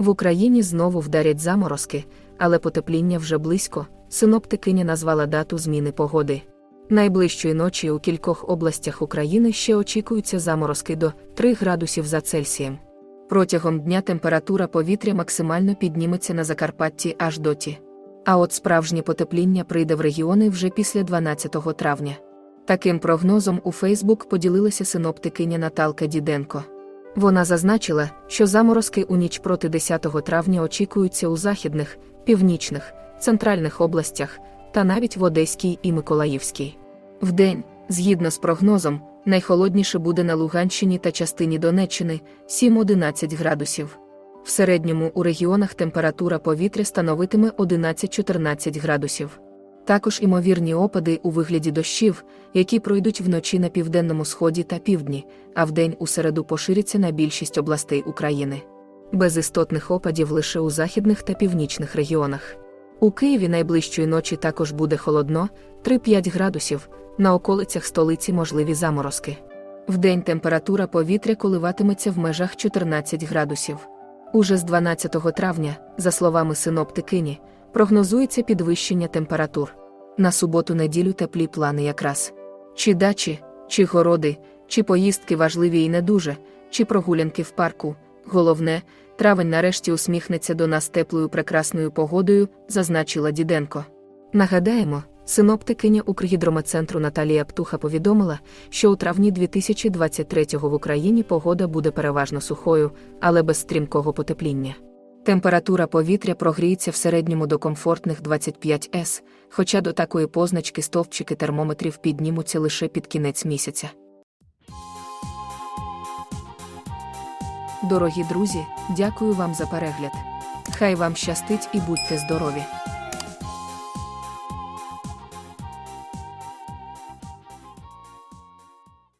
В Україні знову вдарять заморозки, але потепління вже близько. Синоптикиня назвала дату зміни погоди. Найближчої ночі у кількох областях України ще очікуються заморозки до 3 градусів за Цельсієм. Протягом дня температура повітря максимально підніметься на Закарпатті аж до ті. А от справжнє потепління прийде в регіони вже після 12 травня. Таким прогнозом у Фейсбук поділилася синоптикиня Наталка Діденко. Вона зазначила, що заморозки у ніч проти 10 травня очікуються у західних, північних, центральних областях та навіть в Одеській і Миколаївській. Вдень, згідно з прогнозом, найхолодніше буде на Луганщині та частині Донеччини 7-11 градусів. В середньому у регіонах температура повітря становитиме 11-14 градусів. Також імовірні опади у вигляді дощів, які пройдуть вночі на південному сході та півдні, а вдень у середу поширяться на більшість областей України. Без істотних опадів лише у західних та північних регіонах. У Києві найближчої ночі також буде холодно 3-5 градусів, на околицях столиці можливі заморозки. Вдень температура повітря коливатиметься в межах 14 градусів. Уже з 12 травня, за словами синоптикині, прогнозується підвищення температур. На суботу-неділю теплі плани якраз. Чи дачі, чи городи, чи поїздки важливі і не дуже, чи прогулянки в парку. Головне, травень нарешті усміхнеться до нас теплою прекрасною погодою, зазначила Діденко. Нагадаємо, синоптикиня Укргідрометцентру Наталія Птуха повідомила, що у травні 2023-го в Україні погода буде переважно сухою, але без стрімкого потепління. Температура повітря прогріється в середньому до комфортних 25 С, хоча до такої позначки стовпчики термометрів піднімуться лише під кінець місяця. Дорогі друзі, дякую вам за перегляд. Хай вам щастить і будьте здорові!